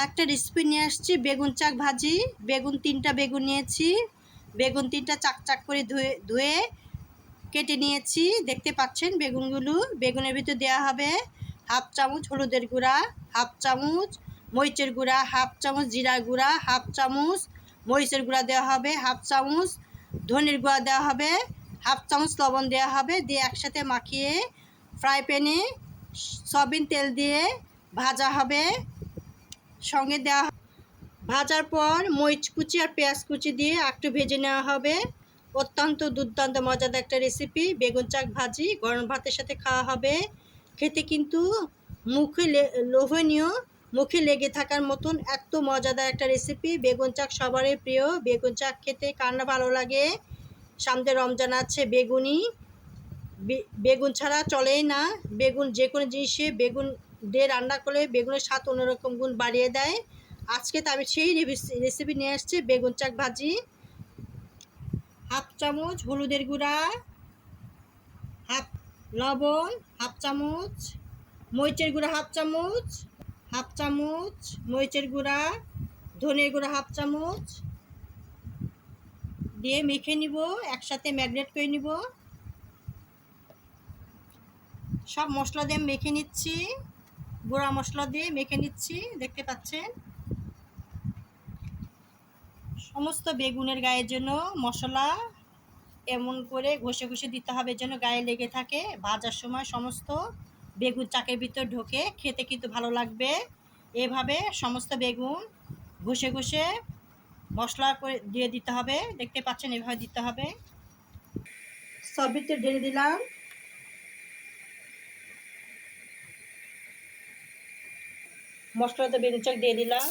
একটা রেসিপি নিয়ে আসছি, বেগুন চাক ভাজি, বেগুন তিনটা বেগুন নিয়েছি, বেগুন তিনটা চাক চাক করে ধুয়ে ধুয়ে কেটে নিয়েছি, দেখতে পাচ্ছেন বেগুনগুলো, বেগুনের ভিতর দেওয়া হবে হাফ চামচ হলুদের গুঁড়া, হাফ চামচ মরিচের গুঁড়া, হাফ চামচ জিরার গুঁড়া, হাফ চামচ মরিচের গুঁড়া দেওয়া হবে, হাফ চামচ ধনের গুঁড়া দেওয়া হবে, হাফ চামচ লবণ দেওয়া হবে, দিয়ে একসাথে মাখিয়ে ফ্রাই প্যানে সয়াবিন তেল দিয়ে ভাজা হবে। সঙ্গে দেওয়া ভাজার পর মরিচ কুচি আর পেঁয়াজ কুচি দিয়ে একটু ভেজে নেওয়া হবে। অত্যন্ত দুর্দান্ত, মজাদার একটা রেসিপি বেগুন চাক ভাজি, গরম ভাতের সাথে খাওয়া হবে। খেতে কিন্তু মুখে লোভনীয়, মুখে লেগে থাকার মতন এত মজাদার একটা রেসিপি বেগুন চাক সবারই প্রিয়। বেগুন চাক খেতে কার না ভালো লাগে? সামনে রমজান আছে, বেগুনি। বেগুন ছাড়া চলেই না। বেগুন যে কোনো জিনিসে বেগুন দিয়ে রান্না করলে বেগুনের স্বাদ অন্যরকম গুণ বাড়িয়ে দেয়। আজকে তো আমি সেই রেসি- রেসিপি নিয়ে আসছি বেগুন চাক ভাজি, হাফ চামচ হলুদের গুঁড়া, হাফ লবণ, হাফ চামচ মরিচের গুঁড়া হাফ চামচ হাফ চামচ মরিচের গুঁড়া ধনের গুঁড়া হাফ চামচ দিয়ে মেখে নিব, একসাথে ম্যাগনেট করে নিব। সব মশলা দিয়ে মেখে নিচ্ছি। গুঁড়া মশলা দিয়ে মেখে নিচ্ছি, দেখতে পাচ্ছেন? সমস্ত বেগুনের গায়ের জন্য মশলা এমন করে ঘষে ঘষে দিতে হবে যেন গায়ে লেগে থাকে। ভাজার সময় সমস্ত বেগুন চাকের ভিতর ঢোকে, খেতে কিন্তু ভালো লাগবে। এভাবে সমস্ত বেগুন ঘষে ঘষে মশলা করে দিয়ে দিতে হবে। দেখতে পাচ্ছেন, এভাবে দিতে হবে। সব ভিতরে ঢেলে দিলাম। মশলাতে বেগুন চাক দিয়ে দিলাম।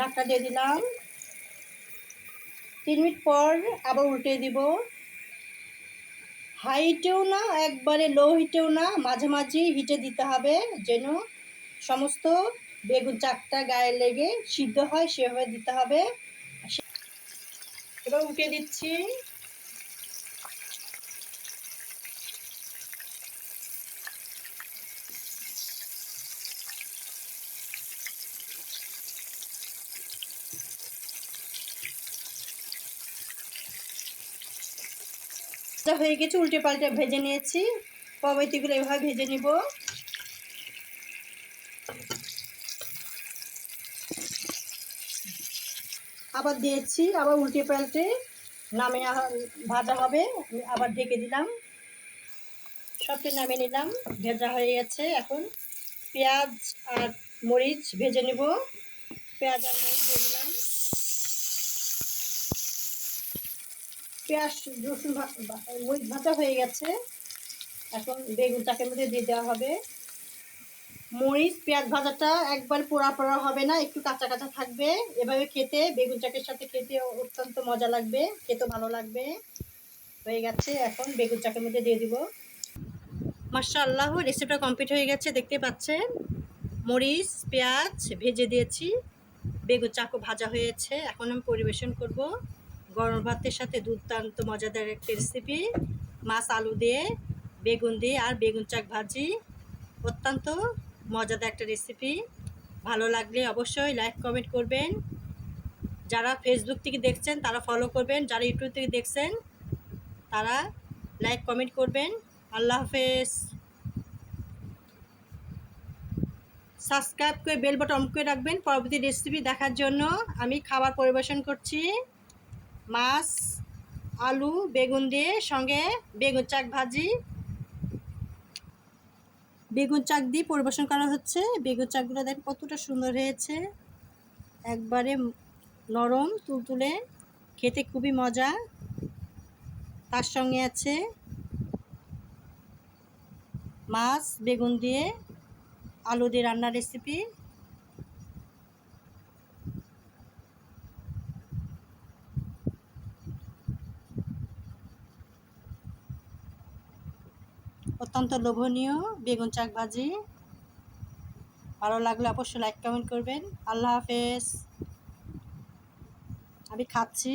ঢাকা দিয়ে দিলাম। তিন মিনিট পর আবার উল্টে দিব। হাই হিটেও না, একবারে লো হিটেও না, মাঝামাঝি হিটে দিতে হবে যেন সমস্ত বেগুন চাকটা গায়ে লেগে সিদ্ধ হয়, সেভাবে দিতে হবে। এবার উঠে দিচ্ছি। হয়ে গেছে উল্টে পাল্টে ভেজে নিয়েছি। পরবর্তীগুলো এভাবে ভেজে নিব। আবার দিয়েছি, আবার উল্টে পাল্টে নামে ভাজা হবে। আবার ঢেকে দিলাম। সবটি নামিয়ে নিলাম। ভেজা হয়ে গেছে এখন। পেঁয়াজ আর মরিচ ভেজে নেব। পেঁয়াজ আর মরিচ দিয়ে দিলাম। পেঁয়াজ, রসুন মরিচ ভাজা হয়ে গেছে। এখন বেগুন চাকের মধ্যে দিয়ে দেওয়া হবে। মরিচ, পেঁয়াজ ভাজাটা একবার পোড়া পোড়া হবে না, একটু কাঁচা কাঁচা থাকবে। এভাবে খেতে, বেগুন চাকের সাথে খেতে অত্যন্ত মজা লাগবে, খেতে ভালো লাগবে। হয়ে গেছে, এখন বেগুন চাকের মধ্যে দিয়ে দিব। মাশাআল্লাহ রেসিপিটা কমপ্লিট হয়ে গেছে, দেখতে পাচ্ছেন? মরিচ, পেঁয়াজ ভেজে দিয়েছি। বেগুন চাকু ভাজা হয়েছে, এখন আমি পরিবেশন করব গরম ভাতের সাথে দুর্দান্ত মজাদার একটা রেসিপি মাছ, আলু দিয়ে বেগুন দিয়ে আর বেগুন চাক ভাজি, অত্যন্ত মজাদার একটা রেসিপি ভালো লাগলে অবশ্যই লাইক কমেন্ট করবেন। যারা ফেসবুক থেকে দেখছেন, তারা ফলো করবেন। যারা ইউটিউব থেকে দেখছেন, তারা লাইক কমেন্ট করবেন। আল্লাহ হাফেজ। সাবস্ক্রাইব করে বেল বাটন করে রাখবেন পরবর্তী রেসিপি দেখার জন্য। আমি খাবার পরিবেশন করছি। মাছ, আলু, বেগুন দিয়ে সঙ্গে বেগুন চাক ভাজি। বেগুন চাক দিয়ে পরিবেশন করা হচ্ছে। বেগুন চাকগুলো দেখেন কতটা সুন্দর হয়েছে। একবারে নরম, তুলতুলে, খেতে খুবই মজা। তার সঙ্গে আছে মাছ, বেগুন দিয়ে, আলু দিয়ে রান্নার রেসিপি অত্যন্ত লোভনীয় বেগুন চাক ভাজি। ভালো লাগলে অবশ্যই লাইক কমেন্ট করবেন। আল্লাহ হাফেজ। আমি খাচ্ছি।